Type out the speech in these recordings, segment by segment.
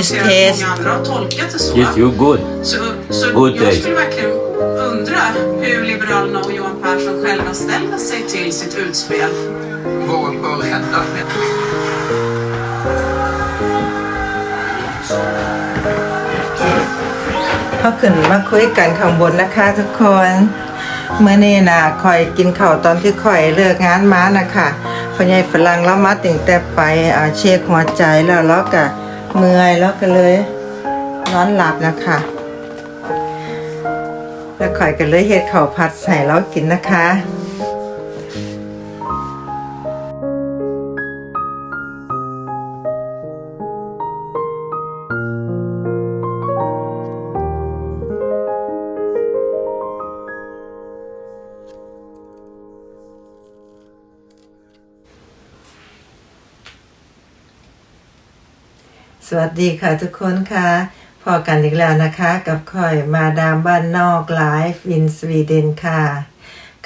is ser att taste? många andra har tolkat det så. Yes, you're good. Så, så Good jag taste. skulle verkligen undra hur Liberalerna och Johan Persson själva ställer sig till sitt utspel. Vad bör hända med เขาขึ้นมาคุยกันข้างบนนะคะทุกคนเมื่อนี้นะคอยกินข้าวตอนที่คอยเลิกงานมานะคะพ่อใหญ่ฝรั่งแล้วมาติ่งแต่ไปอ่าเช็คหัวใจแล้วแล้วก็ เมื่อยแล้วก็เลยนอนหลับนะคะแล้วคอยก็เลยเห็ดเข่าผัดใส่แล้วกินนะคะ สวัสดีค่ะทุกคนค่ะพอกันอีกแล้วนะคะ กับคอยมาดามบ้านนอกไลฟ์อินสวีเดนค่ะ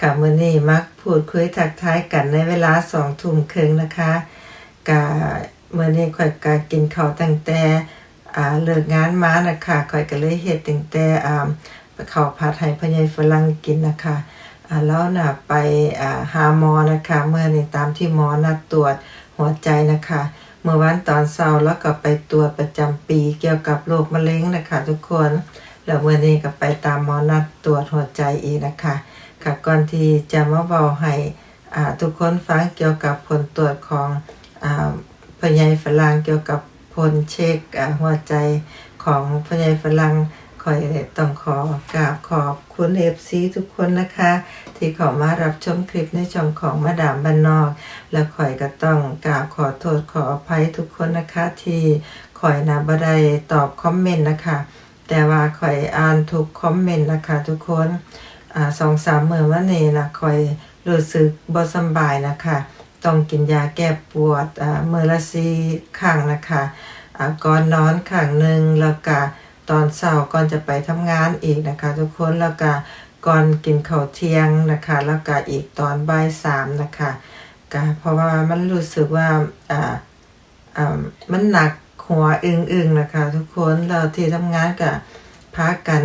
ค่ะมื่อนี้มักพูดคุยทักทายกันในเวลาสองทุ่มครึ่งนะคะกะเมื่อนี้คอยกะกินข้าวตั้งแต่เลิกงานมานะคะคอยก็เลยเฮ็ดตั้งแต่ข้าวผัดให้พ่อใหญ่ฝรั่งกินนะคะแล้วน่ะไปหาหมอนะคะ เมื่อนี้ตามที่หมอนัดตรวจหัวใจนะคะ เมื่อวันตอนเช้าแล้วก็ไปตรวจประจำปีเกี่ยวกับโรคมะเร็งนะคะทุกคนแล้ววันนี้ก็ไปตามหมอนัดตรวจหัวใจอีกนะคะค่ะก่อนที่จะมาเบาให้ทุกคนฟังเกี่ยวกับผลตรวจของอพยายฝรั่งเกี่ยวกับผลเช็คหัวใจของพยายฝรั่ง คอยต้องขอกราบขอบคุณเอฟซีทุกคนนะคะ ที่เขอมารับชมคลิปในช่องของมาดามบ้านนอก และข่อยก็ต้องกราบขอโทษขออภัยทุกคนนะคะ ที่ข่อยนะบ่ได้ตอบคอมเมนต์นะคะ แต่ว่าข่อยอ่านทุกคอมเมนต์นะคะทุกคนอสองสามเมื้อวันนี้นะข่อยรู้สึกบ่สำบายนะคะ ต้องกินยาแก้ปวดอ่ามื้อละสี่ครั้งนะคะก่อนนอนครั้งหนึ่งแล้วก็ ตอนเช้าก่อนจะไปทำงานอีกนะคะ ทุกคนแล้วก็ก่อนกินข้าวเที่ยงนะคะ แล้วก็อีกตอนบ่ายสามนะคะก็เพราะว่ามันรู้สึกว่าอ่าอ่ามันหนักหัวอึ้งๆนะคะ ทุกคนเราที่ทำงานกับพากัน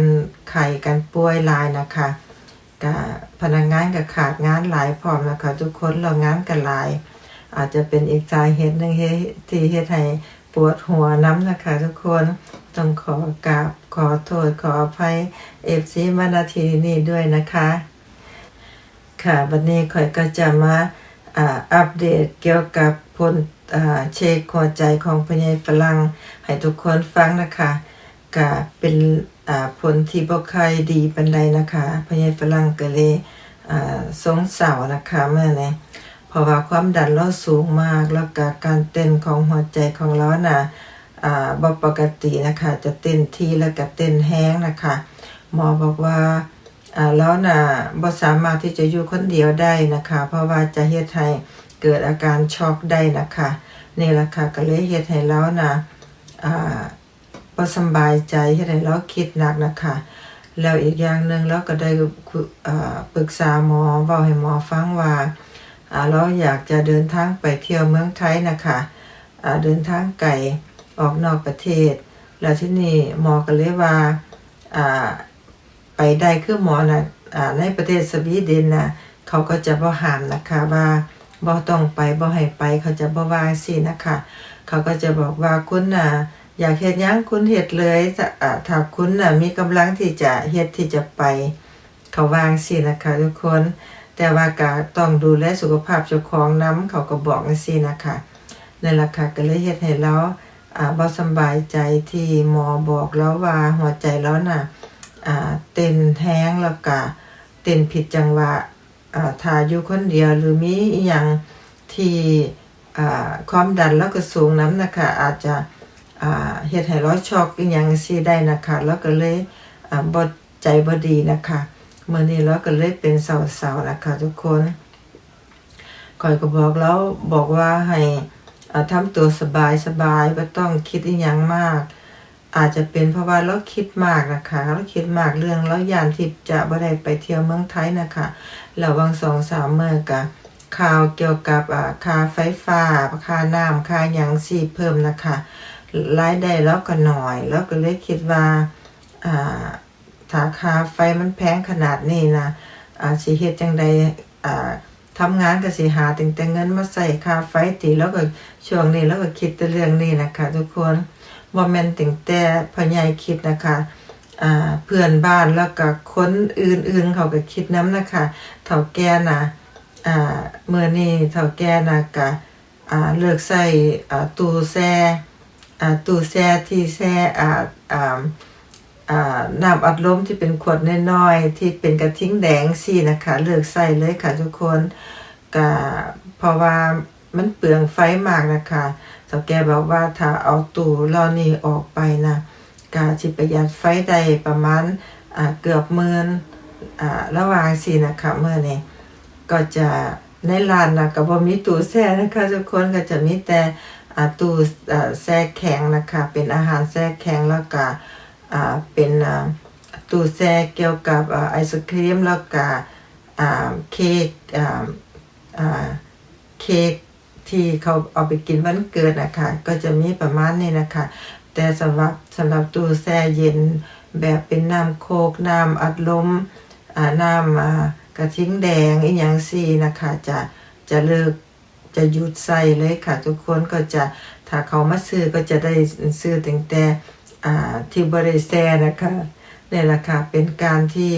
ไข่กันป่วยลายนะคะกับพนักงานกับขาดงานหลายพร้อมนะคะ ทุกคนเรางานกันหลาย อาจจะเป็นอีกสาเหตุหนึ่งเฮ็ดที่เฮ็ดให้ วดหัวน้ำนะคะทุกคนต้องขอกราบขอโทษขออภัยเอฟซีมานาทีนี้ด้วยนะคะ ค่ะวันนี้ข่อยก็จะมาอัปเดตเกี่ยวกับผลเช็คหัวใจของพญายฝรั่งให้ทุกคนฟังนะคะก็เป็นผลที่บ่ค่อยดีปานใดนะคะพญายฝรั่งก็เลยสงสานะคะเมื่อนี้ เพราะว่าความดันเราสูงมากแล้วก็การเต้นของหัวใจของเราน่ะอ่าบ่ปกตินะคะจะเต้นทีแล้วก็เต้นแห้งนะคะหมอบอกว่าอ่าแล้วน่ะบ่สามารถที่จะอยู่คนเดียวได้นะคะ เพราะว่าจะเฮ็ดให้เกิดอาการช็อกได้นะคะนี่แหละค่ะก็เลยเฮ็ดให้เราน่ะอ่าบ่สบายใจเฮ็ดให้เราคิดหนักนะคะแล้วอีกอย่างหนึ่งเราก็ได้อ่าปรึกษาหมอเว้าให้หมอฟังว่า เราอยากจะเดินทางไปเที่ยวเมืองไทยนะคะอ่าเดินทางไกลออกนอกประเทศ แล้วที่นี่หมอก็เลยว่าไปได้คือหมอนะอ่าในประเทศสวีเดนนะเขาก็จะบ่ห้ามนะคะว่าบ่ต้องไปบ่ให้ไปเขาจะบ่ว่าสินะคะ เขาก็จะบอกว่าคุณน่ะอยากเฮ็ดยังคุณเฮ็ดเลยถ้าคุณน่ะมีกำลังที่จะเฮ็ดที่จะไป เขาวางสินะคะทุกคน แต่ว่าก็ต้องดูแลสุขภาพเจ้าของนํเขาก็บอกจังซี่นะคะนั่นล่ะค่ะก็เลยเฮ็ดให้เราอ่าบ่สบายใจที่หมอบอกแล้วว่าหัวใจเราน่ะอ่าเต้นแห้งแล้วก็เต้นผิดจังหวะอ่าถ้าอยู่คนเดียวหรือมีอหย่างที่อ่าความดันแล้วก็สูงน้ำนะคะอาจจะอ่าเฮ็ดให้เราช็อกอีหย่างซี่ได้นะคะแล้วก็เลยอ่าบ่ใจบ่ดีนะคะ มื้อนี้เราก็เลยเป็นเศร้าๆนะคะทุกคนก่อยก็บอกแล้วบอกว่าให้อ่าทำตัวสบายๆบ่ต้องคิดอีหยังมาก อาจจะเป็นเพราะว่าเราคิดมากนะคะเราคิดมากเรื่องแล้วยานที่จะบ่ได้ไปเที่ยวเมืองไทยนะคะแล้ววังสองสามเมื่อกะข่าวเกี่ยวกับค่าไฟฟ้าค่าน้ำค่าหยังสีเพิ่มนะคะรายได้แล้วก็หน่อย แล้วก็เลยคิดว่าอ่า ถ้าค่าไฟมันแพงขนาดนี้นะอ่าสิเฮ็ดจังใดอ่าทำงานก็สิหาแต่งแต่เงินมาใส่ค่าไฟติแล้วก็ช่วงนี้แล้วก็คิดแต่เรื่องนี้นะคะ ทุกคนบ่แม่นแต่งแต่พ่อใหญ่คิดนะคะอ่าเพื่อนบ้านแล้วก็คนอื่นๆ เขาก็คิดน้ำนะคะเฒ่าแก่น่ะอ่าเมื่อนี้เฒ่าแก่น่ะก็อ่าเลิกใส่อ่าตู้แช่อ่าตู้แช่ที่แช่อ่าอ่า น้ำอัดลมที่เป็นขวดน้อยๆที่เป็นกระทิ้งแดงสินะคะ เลิกใส่เลยค่ะทุกคนก็เพราะว่ามันเปลืองไฟมากนะคะเฒ่าแกบอกว่าถ้าเอาตู้ล่านี้ออกไปนะกาสิประหยัดไฟได้ประมาณเกือบหมื่นระหว่างสินะคะเมื่อนี้ก็จะในร้านนะก็บ่มีตู้แช่นะคะทุกคนก็จะมีแต่ตู้แช่แข็งนะคะ เป็นอาหารแช่แข็งแล้วก็ เป็นตู้แช่เกี่ยวกับอไอศครีมแล้วก็เค้กเค้กที่เขาเอาไปกินวันเกิดนะคะก็จะมีประมาณนี้นะคะ แต่สำหรับสำหรับตู้แช่เย็นแบบเป็นน้ำโคกน้ำอัดลมน้ำกระทิ้งแดงอีหยังซี่นะคะจะจะเลิกจะหยุดใส่เลยค่ะ ทุกคนก็จะถ้าเขามาซื้อก็จะได้ซื้อตั้งแต่ ที่บริแซนะคะนี่แหละค่ะเป็นการที่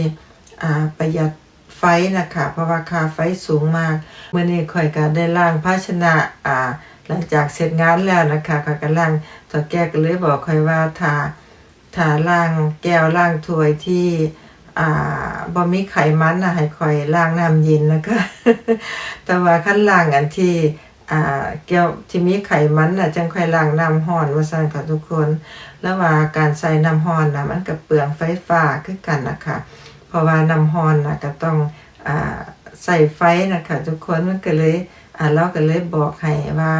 ประหยัดไฟนะคะเพราะว่าค่าไฟสูงมากเมื่อนี้ค่อยก็ได้ล้างภาชนะหลังจากเสร็จงานแล้วนะคะก็กำลังต่อแก้ก็เลยบอกค่อยว่าถ้าถ้าล่างแก้วล่างถ้วยที่บ่มีไขมันนะให้ค่อยล้างน้ำเย็นนะคะ แต่ว่าขั้นล่างอันที่ อ่าแก้วที่มีไขมันน่ะจังค่อยล้างน้ำร้อนว่าซั่นค่ะทุกคน แล้วว่าการใส่น้ำร้อนนะมันก็เปลืองไฟฟ้าคือกันนะคะเพราะว่าน้ำร้อนนะก็ต้องอ่าใส่ไฟนะคะทุกคนมันก็เลยอ่าเราก็เลยบอกให้ว่า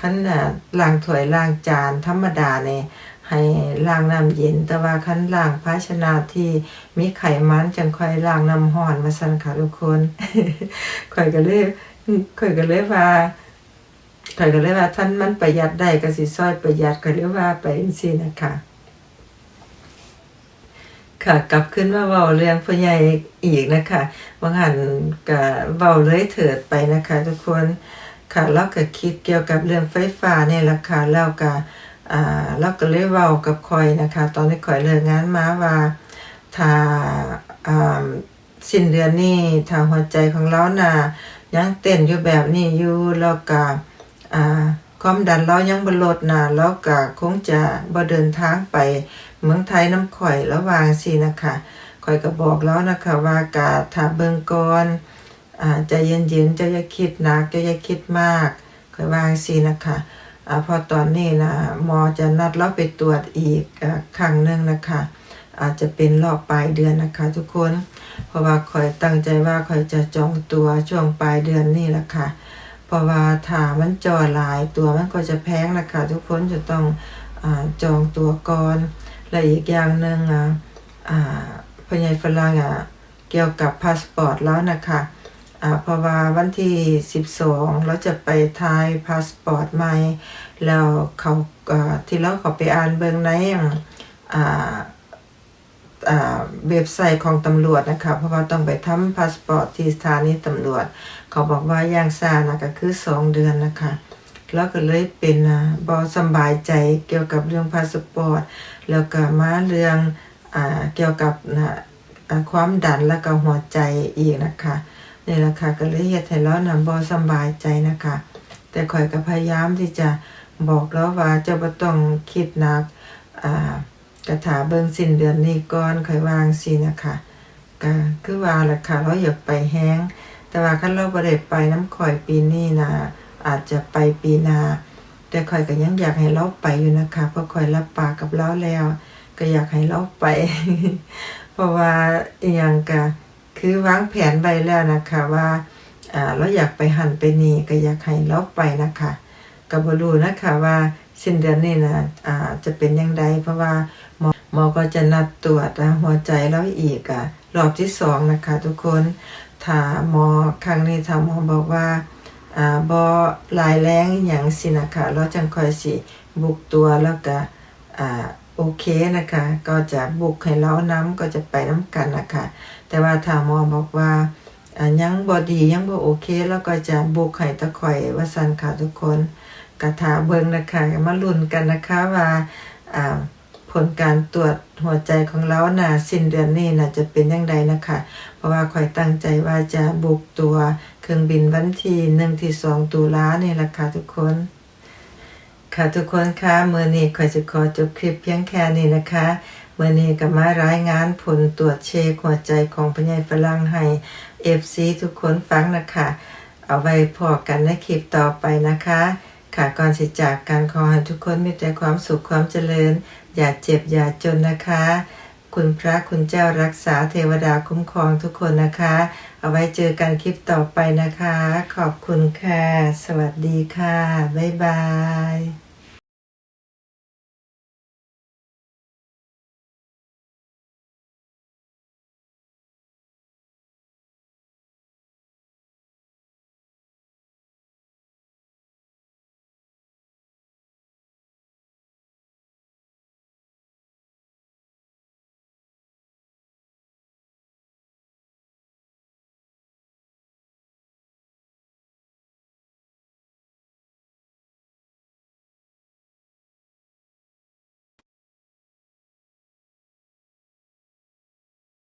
คันน่ะล้างถ้วยล้างจานธรรมดาเนี่ยให้ล้างน้ำเย็น แต่ว่าคันล้างภาชนะที่มีไขมันจังค่อยล้างน้ำร้อนมาสั่นค่ะทุกคนค่อยก็เลยค่อยก็เลยว่า ก็เลยว่าท่านมันประหยัดได้ก็สิซอยประหยัดก็เลยว่าไปจังซี่นะคะค่ะกลับขึ้นมาเว้าเรื่องพ่อใหญ่อีกนะคะบางหันก็เว้าเลยเถิดไปนะคะ ทุกคนค่ะเราก็คิดเกี่ยวกับเรื่องไฟฟ้าเนี่ยละค่ะแล้วก็อ่าเราก็เลยเว้ากับคอยนะคะ ตอนที่คอยเลิกงานมาว่าถ้าอ่าสิ้นเดือนนี้ถ้าหัวใจของเราน่ะยังเต้นอยู่แบบนี้อยู่แล้วก็ อ่าความดันเรายังบ่ลดน่ะแล้วก็คงจะบ่เดินทางไปเมืองไทยน้ำข่อยระวางสินะคะข่อยก็บอกแล้วนะคะว่ากาถ้าเบิงก่อนอ่าใจเย็นๆเจ้าอย่าคิดหนักเจ้าอย่าคิดมากข่อยวางสินะคะอ่าพอตอนนี้นะหมอจะนัดเราไปตรวจอีกอครั้งหนึ่งนะคะอาจจะเป็นรอบปลายเดือนนะคะทุกคน เพราะว่าข่อยตั้งใจว่าข่อยจะจองตัวช่วงปลายเดือนนี่แหละค่ะ เพราะว่าถ้ามันจอหลายตัวมันก็จะแพงนะคะทุกคนจะต้องอจองตัวก่อนและอีกอย่างหนึ่งอะอ่าพอใหญายฝรั่งอะเกี่ยวกับพาสปอร์ตแล้วนะคะอ่าเพราะว่าวันที่ 12 เราจะไปทายพาสปอร์ตใหม่ แล้วเขาที่เราเขาไปอ่านเบิงในอ่าอ่าเว็บไซต์ของตำรวจนะคะ เพราะว่าต้องไปทำพาสปอร์ตที่สถานีตำรวจ เขาบอกว่าย่างซานะก็คือ2เดือนนะคะแล้วก็เลยเป็นอ่าบอสบายใจเกี่ยวกับเรื่องพาสปอร์ตแล้วก็มาเรื่องอเกี่ยวกับนะความดันแล้วก็หัวใจอีกนะคะนี่แหละค่ะก็เลยเฮ็ดให้เรานะบ่สบายใจนะคะ แต่ข่อยก็พยายามที่จะบอกแล้วว่าจ้าบ่ต้องคิดหนักกระถาเบิ่งสิ้นเดือนนี้ก่อนค่อยวางสินะคะก็คือว่าแหละค่ะเราอยากไปแฮง แต่ว่าคันเราบ่ได้ไปน้ำข่อยปีนี้นะอาจจะไปปีหน้าแต่ข่อยก็ยังอยากให้เราไปอยู่นะคะเพราะข่อยรับปากกับเราแล้ว ก็อยากให้เราไป เพราะว่าอย่างก็คือวางแผนไว้แล้วนะคะว่าอ่าเราอยากไปหันไปนี่ก็อยากให้เราไปนะคะก็บ่รู้นะคะว่าสิ้นเดือนนี้นะอ่าจะเป็นยังไงเพราะว่าหมอหมอก็จะนัดตรวจหัวใจเราอีกอะรอบที่สองนะคะ ทุกคน ถาหมอครั้งนี้ถาหมอบอกว่าอ่าบ่หลายแรงอหยังสินะคะเราจังค่อยสิบุกตัวแล้วก็อ่าโอเคนะคะ ก็จะบุกให้เราน้ำก็จะไปน้ำกันนะคะแต่ว่าถาหมอบอกว่ายังบ่ดียังบ่โอเค แล้วก็จะบุกให้ตะข่อยว่าซันค่ะทุกคนกระถาเบิงนะคะมาลุ้นกันนะคะว่าอ่า ผลการตรวจหัวใจของเราน่ะสิ้นเดือนนี้น่ะจะเป็นยังไงนะคะ เพราะว่าข่อยตั้งใจว่าจะบุกตัวเครื่องบินวันที่1ที่2ตุลาเนี่ยล่ะค่ะทุกคน ค่ะทุกคนคะเมื่อนี้ข่อยจะขอจบคลิปเพียงแค่นี้นะคะเมื่อนี้ก็มารายงานผลตรวจเช็คหัวใจของพญายฝรั่งให้ FC ทุกคนฟังนะคะ เอาไว้พอกันในคลิปต่อไปนะคะ ค่ะก่อนสิจากกันขอให้ทุกคนมีแต่ความสุขความเจริญ อย่าเจ็บอย่าจนนะคะ คุณพระคุณเจ้ารักษาเทวดาคุ้มครองทุกคนนะคะ เอาไว้เจอกันคลิปต่อไปนะคะ ขอบคุณค่ะ สวัสดีค่ะ บ๊ายบาย